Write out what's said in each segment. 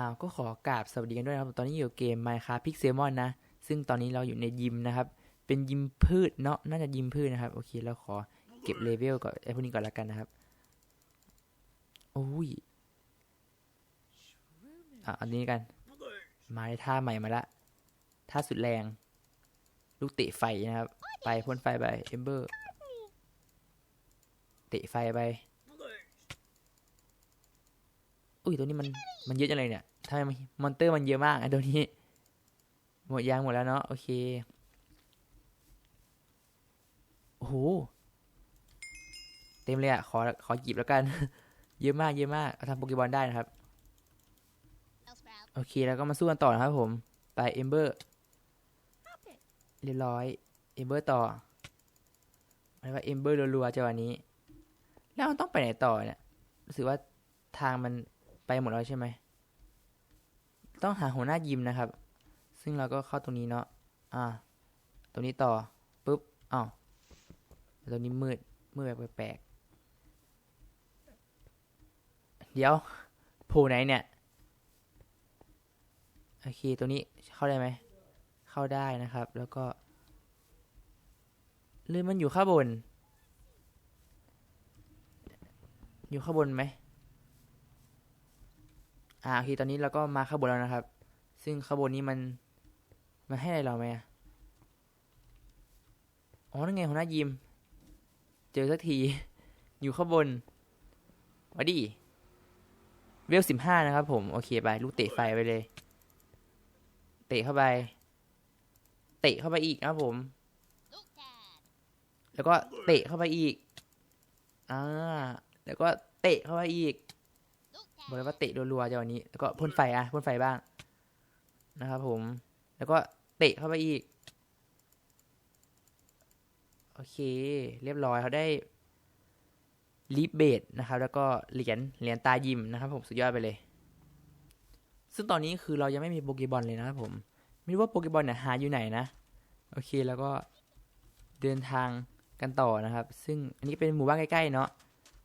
อ้าวก็ขอกราบสวัสดีกันด้วยนะครับ ตอนนี้อยู่เกม Minecraft Pixelmon นะ ซึ่งตอนนี้เราอยู่ในยิมนะครับ เป็นยิมพืชเนาะ น่าจะยิมพืชนะครับ โอเคเราขอเก็บเลเวลก่อนไอ้พวกนี้ก่อนละกันนะครับ โอ้ย อะอันนี้กัน มาในท่าใหม่มาละ ท่าสุดแรง ลูกเตะไฟนะครับ ไปพ่นไฟไปเอมเบอร์ เตะไฟไป อุ้ยตัวนี้มันมันเยอะจังเลยเนี่ย ทำไมมอนเตอร์มันเยอะมากไอ้ตัวนี้ หมดยางหมดแล้วเนาะโอเคโอ้โหเต็มเลยอะขอขอหยิบแล้วกัน เยอะมากเยอะมากเอาทำโปเกบอลได้นะครับ โอเคแล้วก็มาสู้กันต่อนะครับผม ไปเอมเบอร์เรียบร้อยเอมเบอร์ต่อหมายว่าเอมเบอร์รัวๆจังหวะนี้ แล้วมันต้องไปไหนต่อเนี่ยรู้สึกว่าทางมันไปหมดแล้วใช่ไหม ต้องหาหัวหน้ายิมนะครับ ซึ่งเราก็เข้าตรงนี้เนาะอ่า ตรงนี้ต่อปุ๊บอ้าวตรงนี้มืดมืดแบบแปลกเดี๋ยวโผล่ไหนเนี่ยโอเคตัวนี้เข้าได้ไหม เข้าได้นะครับ แล้วก็หรือมันอยู่ข้างบน อยู่ข้างบนไหม อ่าโอเคตอนนี้เราก็มาข้างบนแล้วนะครับ ซึ่งข้างบนนี้มัน มันให้อะไรเราไหมอ๋อนั่นไงหัวหน้ายิม เจอสักที อยู่ข้างบนมาดิเวลสิบห้านะครับผม โอเคไปลูกเตะไฟไปเลย เตะเข้าไป เตะเข้าไปอีกนะครับผม แล้วก็เตะเข้าไปอีก อ่า แล้วก็เตะเข้าไปอีก บอกเลยว่าเตะรัวๆจังหวะนี้ แล้วก็พ่นไฟอะพ่นไฟบ้างนะครับผม แล้วก็เตะเข้าไปอีก โอเค เรียบร้อยเขาได้ลีฟเบดนะครับ แล้วก็เหรียญเหรียญตายิมนะครับ ผมสุดยอดไปเลย ซึ่งตอนนี้คือเรายังไม่มีโปเกบอลเลยนะครับผม ไม่รู้ว่าโปเกบอลเนี่ยหาอยู่ไหนนะ โอเคแล้วก็เดินทางกันต่อนะครับ ซึ่งอันนี้เป็นหมู่บ้านใกล้ๆเนาะ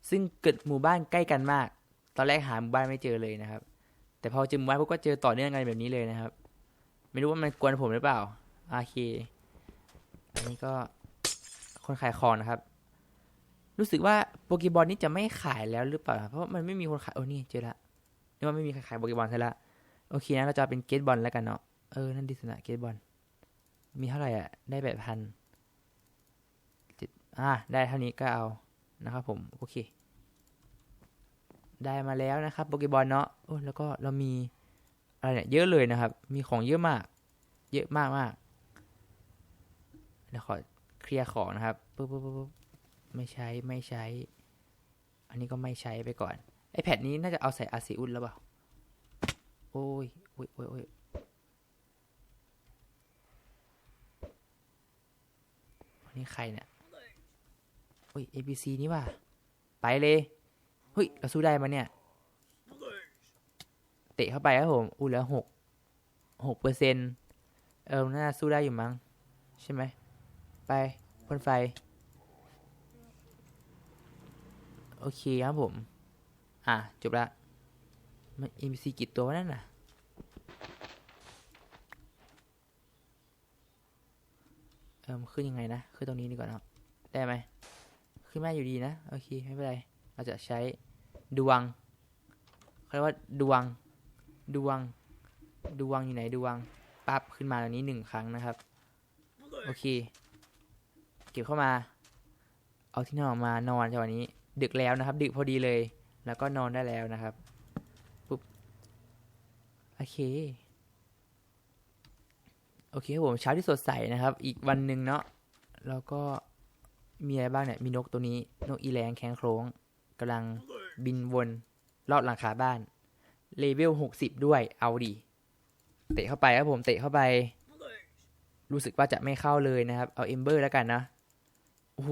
ซึ่งเกิดหมู่บ้านใกล้กันมาก ตอนแรกหาหมู่บ้านไม่เจอเลยนะครับ แต่พอเจอหมู่บ้านพวกก็เจอต่อเนื่องกันแบบนี้เลยนะครับ ไม่รู้ว่ามันกวนผมหรือเปล่าโอเคอันนี้ก็คนขายของนะครับ รู้สึกว่าโปเกบอลนี้จะไม่ขายแล้วหรือเปล่า เพราะมันไม่มีคนขายโอ้นี่เจอละนี่ว่าไม่มีใครขายโปเกบอลใช่ละโอเคนะเราจะเป็นเกตบอลแล้วกันเนาะเออนั่นดิสนะเกตบอลมีเท่าไหร่อะ ได้แบบพันอ่าได้เท่านี้ก็เอานะครับผม โอเค ได้มาแล้วนะครับโปเกบอลเนาะโอ้แล้วก็เรามีอะไรเนี่ยเยอะเลยนะครับ มีของเยอะมาก เยอะมากมากเดี๋ยวขอเคลียร์ของนะครับปุ๊บปุ๊บปุ๊บไม่ใช้ไม่ใช้ อันนี้ก็ไม่ใช้ไปก่อนไอแพดนี้น่าจะเอาใส่อาซิอุนแล้วเปล่าโอ้ยโอ้ยโอ้ยโอ้ยอันนี้ใครเนี่ยโอ้ย ABC นี่ว่ะไปเลย เฮ้ย เราสู้ได้มาเนี่ย เตะเข้าไปครับผม อู้แล้วหกหกเปอร์เซ็นเออ น่าสู้ได้อยู่มั้ง ใช่ไหม ไปพ่นไฟ โอเคครับผม อะ จบละ มัน NPC กี่ตัววะนั่นน่ะเออขึ้นยังไงนะ ขึ้นตรงนี้ดีกว่าเนาะได้ไหม ขึ้นมาอยู่ดีนะ โอเค ไม่เป็นไร เราจะใช้ดวงเขาเรียกว่าดวงดวงดวงอยู่ไหนดวงปั๊บขึ้นมาตรงนี้หนึ่งครั้งนะครับ โอเค เก็บเข้ามา เอาที่นอนออกมานอนจังหวะนี้ ดึกแล้วนะครับ ดึกพอดีเลย แล้วก็นอนได้แล้วนะครับปุ๊บโอเคโอเคครับผมเช้าที่สดใสนะครับ อีกวันหนึ่งเนาะแล้วก็มีอะไรบ้างเนี่ยมีนกตัวนี้นกอีแรงแข้งโครง กำลังบินวนรอบหลังคาบ้าน เลเวลหกสิบด้วย เอาดี เตะเข้าไปครับผม เตะเข้าไป รู้สึกว่าจะไม่เข้าเลยนะครับ เอาเอมเบอร์แล้วกันนะ โอ้โห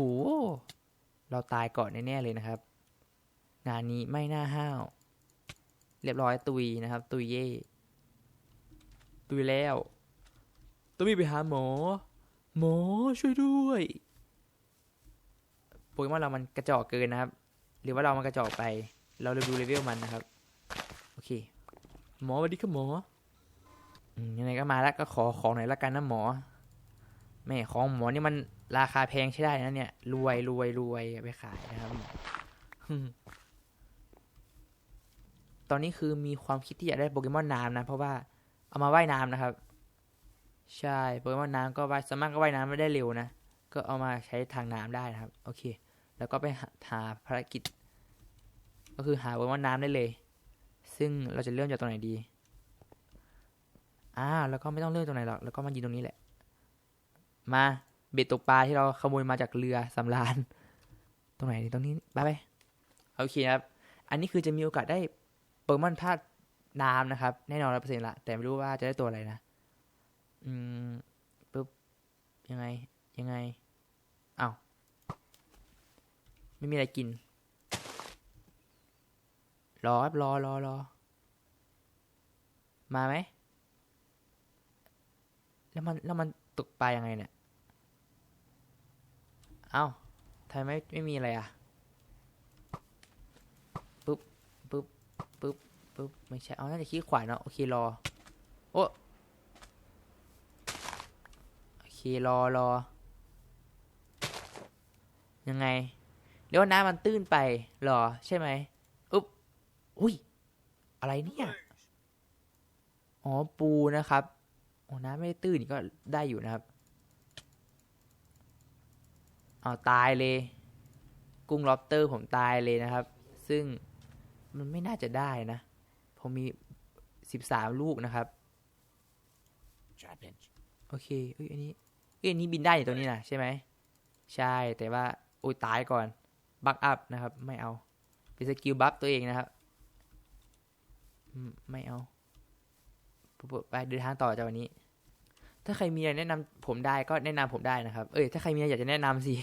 เราตายก่อนแน่ๆเลยนะครับ งานนี้ไม่น่าห้าว เรียบร้อยตุยนะครับ ตุยเย่ตุยแล้วต้องมีไปหาหมอ หมอช่วยด้วย โปเกมอนเรามันกระจอกเกินนะครับ หรือว่าเรามันกระจอกไป เราเลยดูเลเวลมันนะครับ โอเค หมอสวัสดีครับหมอยังไงก็มาแล้วก็ขอของหน่อยละกันนะหมอ แม่ของหมอนี่มันราคาแพงใช่ได้นะเนี่ย รวยรวยรวยไปขายนะครับ ตอนนี้คือมีความคิดที่อยากได้โปเกมอนน้ำนะ เพราะว่าเอามาว่ายน้ำนะครับ ใช่โปเกมอนน้ำก็ว่ายสามารถก็ว่ายน้ำไม่ได้เร็วนะ ก็เอามาใช้ทางน้ำได้นะครับ โอเค แล้วก็ไปหาภารกิจ ก็คือหาโปเกมอนน้ำได้เลย ซึ่งเราจะเริ่มจากตรงไหนดีอ่าแล้วก็ไม่ต้องเริ่มตรงไหนหรอก แล้วก็มายืนตรงนี้แหละ มาเบ็ดตกปลาที่เราขโมยมาจากเรือสำราญตรงไหนดีตรงนี้ไปไปโอเคครับ อันนี้คือจะมีโอกาสได้โปเกมอนธาตุน้ำนะครับ แน่นอนร้อยเปอร์เซ็นต์ละ แต่ไม่รู้ว่าจะได้ตัวอะไรนะ อืมปุ๊บ ยังไง ยังไงอ้าว ไม่มีอะไรกิน รอครับรอรอรอ มาไหม แล้วมันแล้วมันตกปลายังไงเนี่ย เอ้าทำไมไม่ไม่มีอะไรอะปึ๊บปึ๊บปึ๊บปึ๊บ ไม่ใช่ เอาน่าจะขี้ขวาเนาะ โอเค รอ โอ้โอเค รอรอ ยังไง เรียกว่าน้ำมันตื้นไปเหรอ ใช่ไหมอุ๊บอุ้ย อะไรเนี่ย อ๋อปูนะครับโอ้น้ำไม่ได้ตื้นนี่ก็ได้อยู่นะครับเอาตายเลย กุ้งล็อบสเตอร์ผมตายเลยนะครับ ซึ่งมันไม่น่าจะได้นะ ผมมีสิบสามลูกนะครับ Challenge. โอเคเอ้ยอันนี้เอ้ยอันนี้บินได้อยู่ตัวนี้นะใช่ไหม ใช่แต่ว่าโอ้ยตายก่อน บักอัพนะครับ ไม่เอาเป็นสกิลบัฟตัวเองนะครับไม่เอาไปเดินทางต่อจากวันนี้ ถ้าใครมีอะไรแนะนำผมได้ก็แนะนำผมได้นะครับ เอ้ยถ้าใครมีอะไรอยากจะแนะนำสิ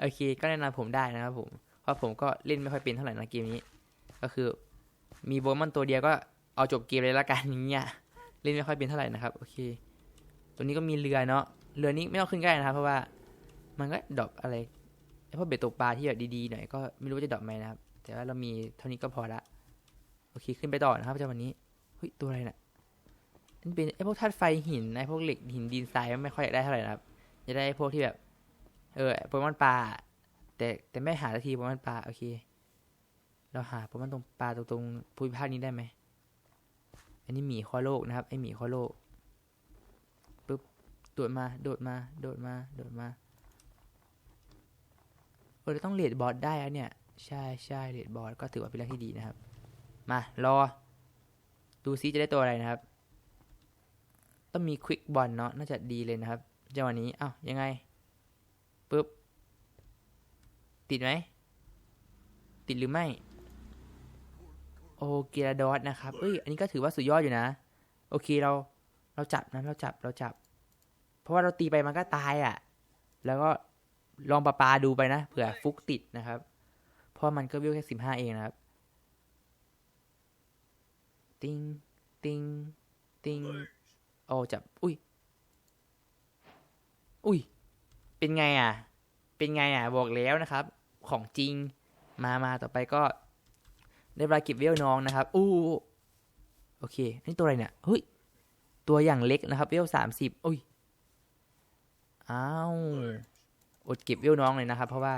โอเค ก็แนะนำผมได้นะครับผมเพราะผมก็เล่นไม่ค่อยเป็นเท่าไหร่นะเกมนี้ ก็คือ มีโบมันตัวเดียวก็เอาจบเกมเลยละกันอย่างเงี้ยเล่นไม่ค่อยเป็นเท่าไหร่นะครับโอเค ตัวนี้ก็มีเรือเนาะเรือนี้ไม่ต้องขึ้นใกล้นะครับ เพราะว่ามันก็ดรอปอะไร พวกเบ็ดตกปลาที่แบบดีๆหน่อยก็ไม่รู้ว่าจะดรอปไหมนะครับ แต่ว่าเรามีเท่านี้ก็พอละ โอเคขึ้นไปต่อนะครับเจ้าวันนี้เฮ้ยตัวอะไรน่ะนี่เป็นไอ้พวกธาตุไฟหินไอ้พวกเหล็กหินดินทรายไม่ค่อยอยากได้เท่าไหร่นะครับจะได้ไอพวกที่แบบ เออโปเกมอนปลาแต่แต่ไม่หาสักทีโปเกมอนปลาโอเค เราหาโปเกมอนตรงปลาตรงตรงภูมิภาคนี้ได้ไหมอันนี้หมีข้อโลกนะครับไอหมีข้อโลกปุ๊บโดดมาโดดมาโดดมาโดดมา เออเราต้องเลดบอร์ดได้อะเนี่ย ใช่ใช่เลดบอร์ดก็ถือว่าเป็นเรื่องที่ดีนะครับ มารอ ดูซิจะได้ตัวอะไรนะครับ ต้องมีควิกบอลเนาะน่าจะดีเลยนะครับจังหวะนี้อ้าวยังไงปึ๊บ ติดไหม ติดหรือไม่ โอเกียร์ดอสนะครับเอ้ยอันนี้ก็ถือว่าสุดยอดอยู่นะ โอเคเราเราจับนะเราจับเราจับ เพราะว่าเราตีไปมันก็ตายอะ่ะ แล้วก็ ลองปลาปลาดูไปนะเผื่อฟุกติดนะครับ เพราะมันก็วิวแค่สิบห้าเองนะครับ ติงติงติงโอ้จับ อุ้ย อุ้ย เป็นไงอะ เป็นไงอะ บอกแล้วนะครับ ของจริง มามาต่อไปก็ ได้เวลาเก็บเวลน้องนะครับ อู้ โอเค นี่ตัวอะไรเนี่ย เฮ้ย ตัวอย่างเล็กนะครับ เวลสามสิบอุ้ย อ้าว อดเก็บเวลน้องเลยนะครับ เพราะว่า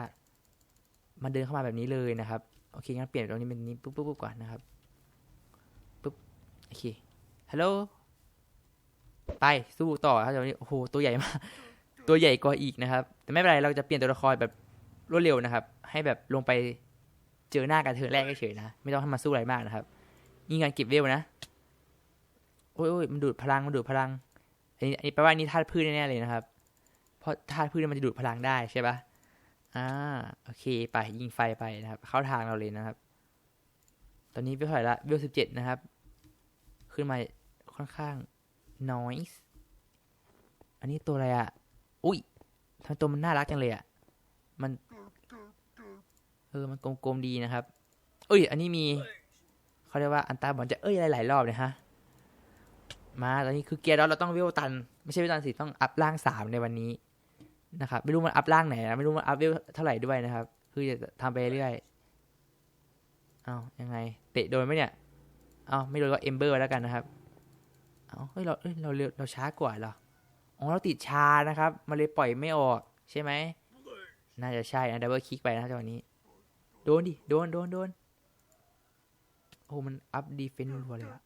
มันเดินเข้ามาแบบนี้เลยนะครับ โอเคงั้นเปลี่ยนตรงนี้เป็นนี้ปุ๊บปุ๊บปุ๊บก่อนนะครับปุ๊บโอเคฮัลโหลไปสู้ต่อครับตอนนี้โอ้โหตัวใหญ่มากตัวใหญ่กว่าอีกนะครับ แต่ไม่เป็นไรเราจะเปลี่ยนตัวละครแบบรวดเร็วนะครับ ให้แบบลงไปเจอหน้ากันเธอแรกเฉยนะไม่ต้องให้มาสู้อะไรมากนะครับนี่งานเก็บเวลนะโอ้ยมันดูดพลังมันดูดพลังอันนี้อันนี้แปลว่านี่ธาตุพืชแน่ๆเลยนะครับ ราะธาตุพืชมันจะดูดพลังได้ใช่ปะอ่าโอเคไปยิงไฟไปนะครับ เข้าทางเราเลยนะครับ ตอนนี้เวลเท่าไหร่ละเวลสิบเจ็ดนะครับ ขึ้นมาค่อนข้างน้อยอันนี้ตัวอะไรอะ่ะอุ้ยทำตัวมันน่ารักจังเลยอะ่ะมันเออมันกลมๆดีนะครับ เอ้ย อันนี้มีเขาเรียกว่าอันตาบอลจะเอ้ยหลายๆรอบเลยฮะมาตอนนี้คือเกียร์ดอทเราต้องเวลตัน ไม่ใช่เวลตันสิต้องอัพล่างสามในวันนี้ นะครับ ไม่รู้มันอัพล่างไหนนะไม่รู้มันอัพเวลเท่าไหร่ด้วยนะครับ คือจะทำไปเรื่อยเอายังไง เตะโดนไหมเนี่ยเอาไม่โดนก็เอมเบอร์แล้วกันนะครับเอาเฮ้ยเราเอ้ยเราเร็วเราช้ากว่าเหรออ๋อเราติดชานะครับมันเลยปล่อยไม่ออก ใช่ไหมน่าจะใช่นะดับเบิลคลิกไปนะจังหวะนี้ โดนดิ โดนโดนโดนโอ้มันอัพดีเฟนต์รัวเลยอะ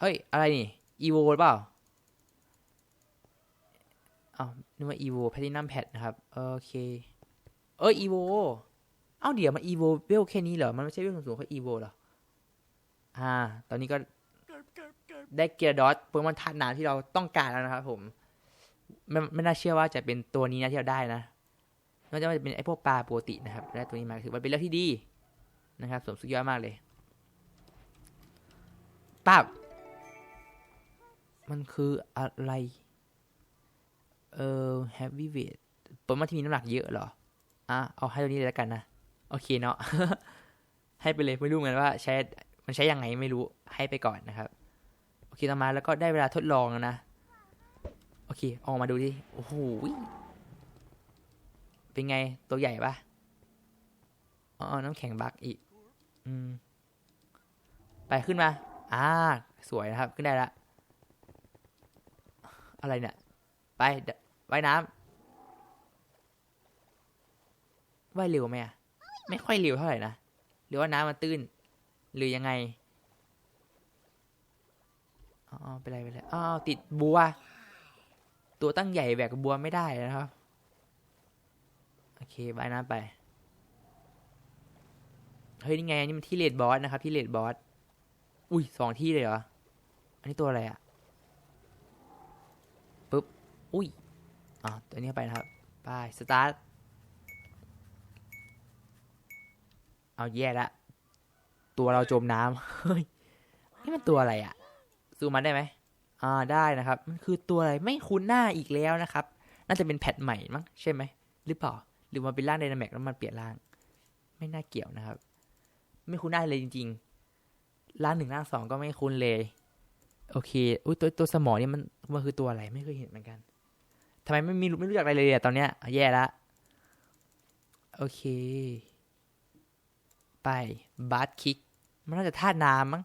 เฮ้ย อะไรนี่ อีโวเปล่า อ้าวนึกว่าอีโวแพทินัมแพดนะครับ โอเค เออีโวเอ้าเดี๋ยวมันอีโวเวลแค่นี้เหรอ มันไม่ใช่เวลสูงๆแค่อีโวเหรอ อ่า ตอนนี้ก็ได้เกียร์ดอทโปเกมอนธาตุน้ำที่เราต้องการแล้วนะครับผมไม่ไม่น่าเชื่อว่าจะเป็นตัวนี้นะที่เราได้นะนอกจากว่าจะเป็นไอพวกปลาปกตินะครับได้ตัวนี้มาถือว่าเป็นเรื่องที่ดีนะครับสมสุดยอดมากเลยปั๊บมันคืออะไร เออ heavy weight ปเกมอนที่มีน้ำหนักเยอะเหรอ อะ เอาให้ตัวนี้เลยแล้วกันนะ โอเคเนาะ ให้ไปเลยไม่รู้เหมือนกันว่าใช้ มันใช้ยังไงไม่รู้ ให้ไปก่อนนะครับ โอเค ต่อมาแล้วก็ได้เวลาทดลองแล้วนะ โอเค ออกมาดูดิ โอ้โห เป็นไง ตัวใหญ่ปะอ๋อ น้ำแข็งบักอีก อืม ไปขึ้นมา อ่า สวยนะครับ ขึ้นได้ละ อะไรเนี่ย ไปว่ายน้ำว่ายเร็วไหมอะไม่ค่อยเร็วเท่าไหร่นะ หรือว่าน้ำมันตื้น หรือยังไง อ๋อเป็นไรเป็นไรอ้าวติดบัว ตัวตั้งใหญ่แบกบัวไม่ได้นะครับ โอเคว่ายน้ำไป เฮ้ยนี่ไงนี่มันที่เลดบอสนะครับ ที่เลดบอส อุ้ยสองที่เลยเหรอ อันนี้ตัวอะไรอะ อุ้ยอ่าตัวนี้เข้าไปนะครับไปสตาร์ทเอาแย่ละตัวเราจมน้ำเฮ้ยนี่มันตัวอะไรอะซูมมาได้ไหมอ่าได้นะครับมันคือตัวอะไรไม่คุ้นหน้าอีกแล้วนะครับ น่าจะเป็นแพทใหม่มั้งใช่ไหมหรือเปล่าหรือมันเป็นร่างไดนามิกแล้วมันเปลี่ยนร่าง ไม่น่าเกี่ยวนะครับ ไม่คุ้นหน้าเลยจริง ๆ ร่างหนึ่งร่างสองก็ไม่คุ้นเลย โอเค อุ้ยตัวตัวสมอนี่มันมันคือตัวอะไรไม่เคยเห็นเหมือนกัน ทำไมไม่มีไม่รู้จักอะไรเลยอะตอนเนี้ยแย่ละโอเค ไปบาร์คิก มันน่าจะท่าน้ำมั้ง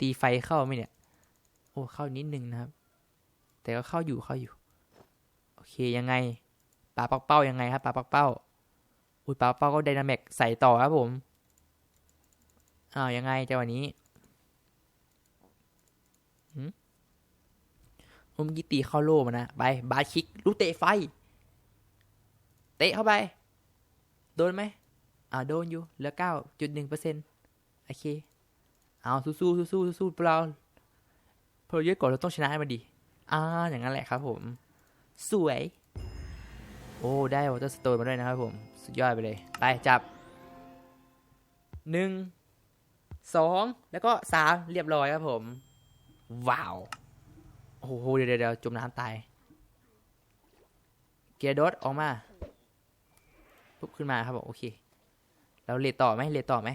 ตีไฟเข้าไหมเนี่ย โอ้ เข้านิดนึงนะครับ แต่ก็เข้าอยู่เข้าอยู่ โอเคยังไงปลาปักเป้ายังไงครับปลาปักเป้า อุ้ยปลาปักเป้าก็ไดนามิกใส่ต่อครับผมอ้าวยังไงจังหวะนี้หืม เมื่อกี้ตีเข้าโล่มานะไปบาคิกลูกเตะไฟ เตะเข้าไป โดนไหมอ่าโดนอยู่เหลือเก้าจุดหนึ่งเปอร์เซ็นต์โอเค เอาสู้สู้สู้สู้สู้เราพอเราเยอะก่อนเราต้องชนะให้มันดีอ่าอย่างนั้นแหละครับผม สวย โอ้ ได้วอเตอร์สโตนมาด้วยนะครับผม สุดยอดไปเลย ไปจับหนึ่งสองแล้วก็สามเรียบร้อยครับผม ว้าว โอ้โหเดี๋ยวเดี๋ยวจมน้ำตาย เกียร์โดดออกมาปุ๊บขึ้นมาครับผมโอเค เราเลทต่อไหมเลทต่อไหม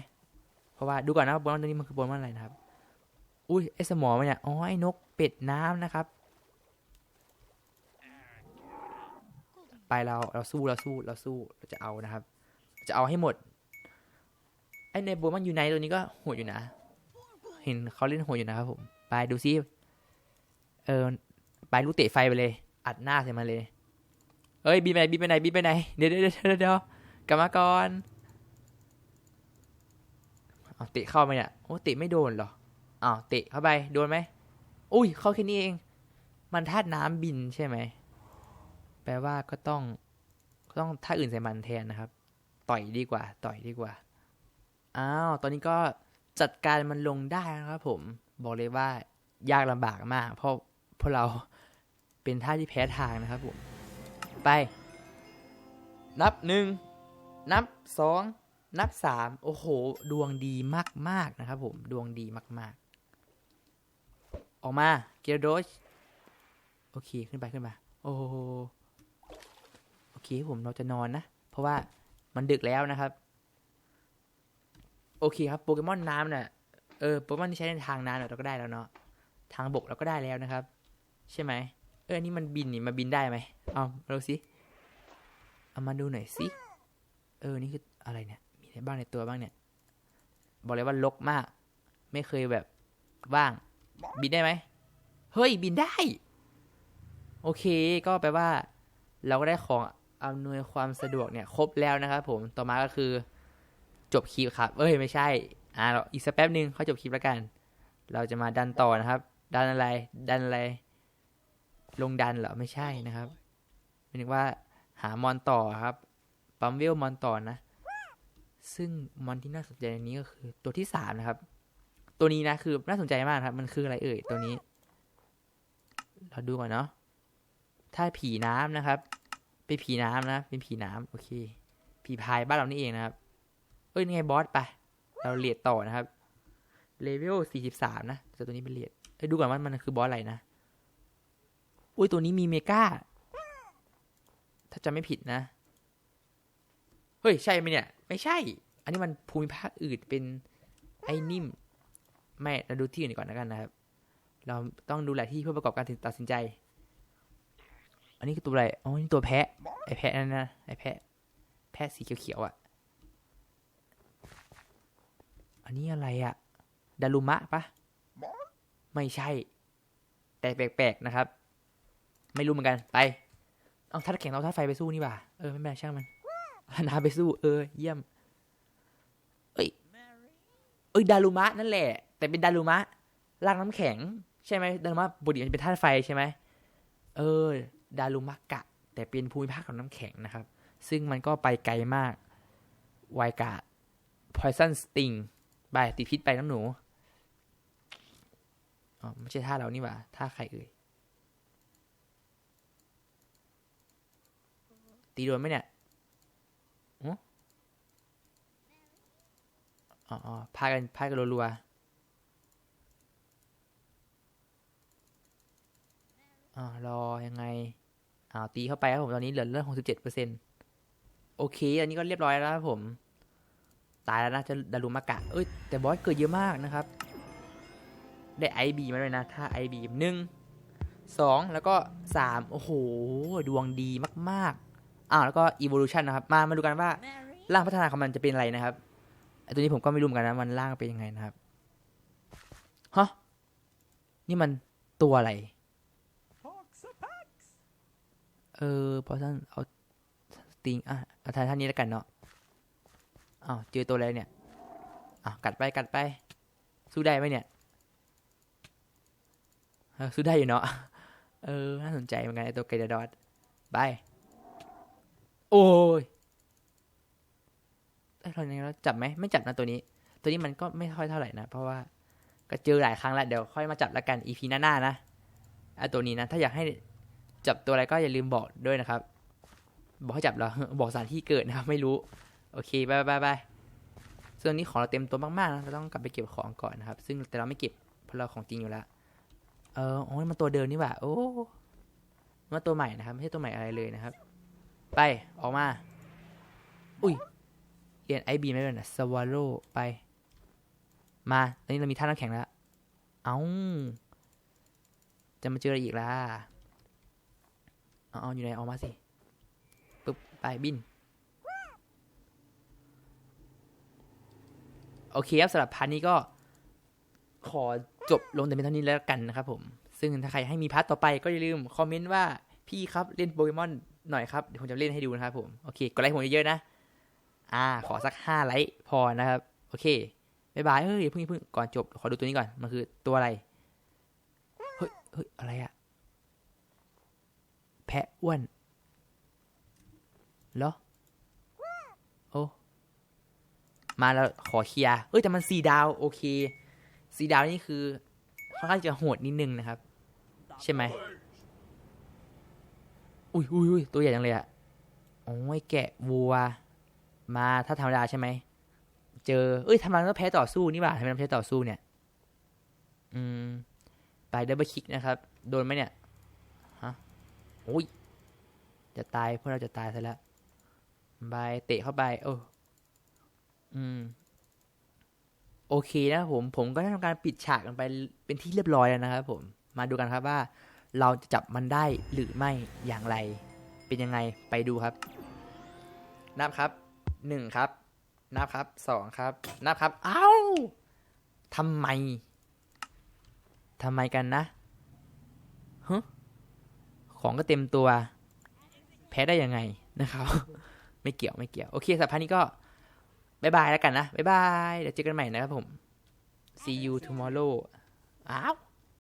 เพราะว่าดูก่อนนะบอลตัวนี้มันคือบอลว่าอะไรนะครับ อุ้ยไอสมอมันเนี่ยอ๋อไอนกเป็ดน้ำนะครับ ไปเราเราสู้เราสู้เราสู้เราจะเอานะครับ จะเอาให้หมดไอในโบมันอยู่ในตัวนี้ก็โหดอยู่นะ เห็นเขาเล่นโหดอยู่นะครับผม ไปดูซิ เออ ไปลูกเตะไฟไปเลย อัดหน้าใส่มันเลย เอ้ยบีไปไหนบีไปไหนบีไปไหน เดี๋ยวเดี๋ยวเดี๋ยวกลับมาก่อนเอาเตะเข้าไปเนี่ยโอ้เตะไม่โดนหรออ้าวเตะเข้าไปโดนไหมอุ้ยเข้าแค่นี้เอง มันธาตุน้ำบินใช่ไหมแปลว่าก็ต้องก็ต้องท่าอื่นใส่มันแทนนะครับ ต่อยดีกว่า ต่อยดีกว่าอ้าวตอนนี้ก็จัดการมันลงได้นะครับผมบอกเลยว่ายากลำบากมาก เพราะ พราะเราเป็นท่าที่แพ้ทางนะครับผมไป นับหนึ่งนับสองนับสามโอ้โห ดวงดีมาก ๆ นะครับผม ดวงดีมาก ๆ ออกมา เกียร์โดชโอเค ขึ้นไปขึ้นมา โอ้โห โอเค ผมเราจะนอนนะ เพราะว่ามันดึกแล้วนะครับ โอเคครับ โปเกมอนน้ำเนี่ยเออ โปเกมอนที่ใช้ในทางน้ำเราก็ได้แล้วเนาะ ทางบกเราก็ได้แล้วนะครับ ใช่ไหมเออนนี่มันบินนี่มาบินได้ไหมเอาเราสิเอามาดูหน่อยสิเออนี่คืออะไรเนี่ยมีอะไรบ้างในตัวบ้างเนี่ย บอกเลยว่าลกมาก ไม่เคยแบบว่าง บินได้ไหมเฮ้ยบินได้ โอเค ก็แปลว่า เราก็ได้ของอำนวยความสะดวกเนี่ย ครบแล้วนะครับผมต่อมาก็คือ จบคลิปครับ เอ้ยไม่ใช่อ่าเราอีกสักแป๊บหนึ่งเขาจบคลิปแล้วกัน เราจะมาดันต่อนะครับ ดันอะไร ดันอะไร ลงดันเหรอไม่ใช่นะครับหมายถึงว่าหามอนต่อครับปั๊มเวลมอนต่อนะ ซึ่งมอนที่น่าสนใจในนี้ก็คือ ตัวที่สามนะครับ ตัวนี้นะคือน่าสนใจมากครับ มันคืออะไรเอ่ยตัวนี้ เราดูก่อนเนาะถ้าผีน้ำนะครับ เป็นผีน้ำนะ เป็นผีน้ำโอเค ผีพายบ้านเรานี่เองนะครับ เอ้ยไงบอสไป เราเลียดต่อนะครับเลเวลสี่สิบสามนะแต่ตัวนี้เป็นเลียดเอ้ดูก่อนว่ามันคือบอสอะไรนะ อุ้ยตัวนี้มีเมกาถ้าจำไม่ผิดนะ เฮ้ย ใช่ไหมเนี่ย ไม่ใช่ อันนี้มันภูมิภาคอื่นเป็นไอ้นิ่ม ไม่เราดูที่อื่นก่อนแล้วกันนะครับ เราต้องดูหลายที่เพื่อประกอบการตัดสินใจ อันนี้คือตัวอะไร อ๋อ นี่ตัวแพะ ไอแพะนั่นนะ ไอแพะ แพะสีเขียวๆอะ่ะ อันนี้อะไรอะ่ะ ดารุมะปะ ไม่ใช่ แต่แปลกๆนะครับ ไม่รู้เหมือนกันไป เอาทัดแข็งเอาทัดไฟไปสู้นี่ป่ะเออไม่เป็นไรช่างมันเอาไปสู้เออเยี่ยม เอ้ยเอ้ยดารุมะนั่นแหละ แต่เป็นดารุมะร่างน้ำแข็ง ใช่ไหมดารุมะปกติมันจะเป็นธาตุไฟใช่ไหมเออ ดารุมะกะ แต่เป็นภูมิภาคของน้ำแข็งนะครับ ซึ่งมันก็ไปไกลมากไวกาด poison sting ไปติดพิษไปน้ำหนูอ๋อไม่ใช่ท่าเรานี่หว่าท่าใครเอ่ย ตีโดนไหมเนี่ยอ๋อพากันพากันรัวๆอ่ารอยังไงอ่าตีเข้าไปครับผมตอนนี้เหลือเรื่องหกสิบเจ็ดเปอร์เซ็นโอเค อันนี้ก็เรียบร้อยแล้วครับผม ตายแล้วนะจะดารุมากะ เอ้ย แต่บอสเกิดเยอะมากนะครับ ได้ไอบีมาด้วยนะ ถ้าไอบีหนึ่งสองแล้วก็สามโอ้โห ดวงดีมาก ๆ อ่าแล้วก็ evolution นะครับ มามาดูกันว่าร่างพัฒนาของมันจะเป็นอะไรนะครับไอตัวนี้ผมก็ไม่รู้เหมือนกันนะมันร่างเป็นยังไงนะครับฮะนี่มันตัวอะไร เออพอท่านเอาสติงอะเอาทานท่านนี้แล้วกันเนาะอ้าวเจอตัวอะไรเนี่ยอะกัดไปกัดไป สู้ได้ไหมเนี่ยเออสู้ได้อยู่เนาะเออน่าสนใจเหมือนกันไอตัวไกดดอดไปโอ้ย ไอ้ยเรายังไงเราจับไหมไม่จับนะตัวนี้ ตัวนี้มันก็ไม่ค่อยเท่าไหร่นะ เพราะว่าก็เจอหลายครั้งแล้วเดี๋ยวค่อยมาจับแล้วกัน EP หน้าๆนะไอ้ตัวนี้นะ ถ้าอยากให้จับตัวอะไรก็อย่าลืมบอกด้วยนะครับ บอกให้จับเรอบอกสถานที่เกิดนะครับ ไม่รู้ โอเคบายบายบายส่วนนี้ของเราเต็มตัวมากๆนะเราต้องกลับไปเก็บของก่อนนะครับ ซึ่งแต่เราไม่เก็บเพราะเราของจริงอยู่แล้ว เออโอ้ยมันตัวเดิมนี่หว่า โอ้มันตัวใหม่นะครับ ไม่ใช่ตัวใหม่อะไรเลยนะครับ ไปออกมา อุ้ยเรียนไอบีไม่เป็นนะสวาโลไป มาตอนนี้เรามีท่าน้ำแข็งแล้ว เอาจะมาเจออะไรอีกล่ะเอาเอาอยู่ไหนออกมาสิปึ๊บไปบิน โอเคครับสำหรับพาร์ทนี้ก็ ขอจบลงแต่เพียงเท่านี้แล้วกันนะครับผม ซึ่งถ้าใครให้มีพาร์ทต่อไปก็อย่าลืมคอมเมนต์ว่าพี่ครับเล่นโปเกมอนหน่อยครับเดี๋ยวผมจะเล่นให้ดูนะครับผมโอเคกดไลค์ผมเยอะๆนะ อ่า ขอสักห้าไลค์พอนะครับ โอเคบายบายเฮ้ยเพิ่งเพิ่งก่อนจบขอดูตัวนี้ก่อนมันคือตัวอะไรเฮ้ยเฮ้ยอะไรอะแพะอ้วนเหรอโอ้มาแล้วขอเคลียร์เอ้ยแต่มันสี่ดาวโอเคสี่ดาวนี่คือค่อนข้างจะโหดนิดนึงนะครับ ใช่ไหม อุ้ยอุ้ยอุ้ยตัวใหญ่จังเลยอะโอ้ยแกะวัว มาถ้าธรรมดาใช่ไหม เจอ เอ้ยทำไมต้องแพ้ต่อสู้นี่หว่าทำไมต้องแพ้ต่อสู้เนี่ย อืม ไปดับเบิลคิกนะครับ โดนไหมเนี่ย ฮะโอ้ย จะตายพวกเราจะตายซะแล้วบายเตะเข้าไป โอ้อืม โอเคนะผม ผมก็ได้ทำการปิดฉากกันไปเป็นที่เรียบร้อยแล้วนะครับผม มาดูกันครับว่า เราจะจับมันได้หรือไม่อย่างไร เป็นยังไงไปดูครับ นับครับหนึ่งครับ นับครับสองครับ นับครับ เอ้าทำไมทำไมกันนะฮะของก็เต็มตัว แพ้ได้ยังไงนะครับ ไม่เกี่ยวไม่เกี่ยว โอเคสำหรับพันนี้ก็บายบายแล้วกันนะบายบาย เดี๋ยวเจอกันใหม่นะครับผม see you tomorrow อ้าว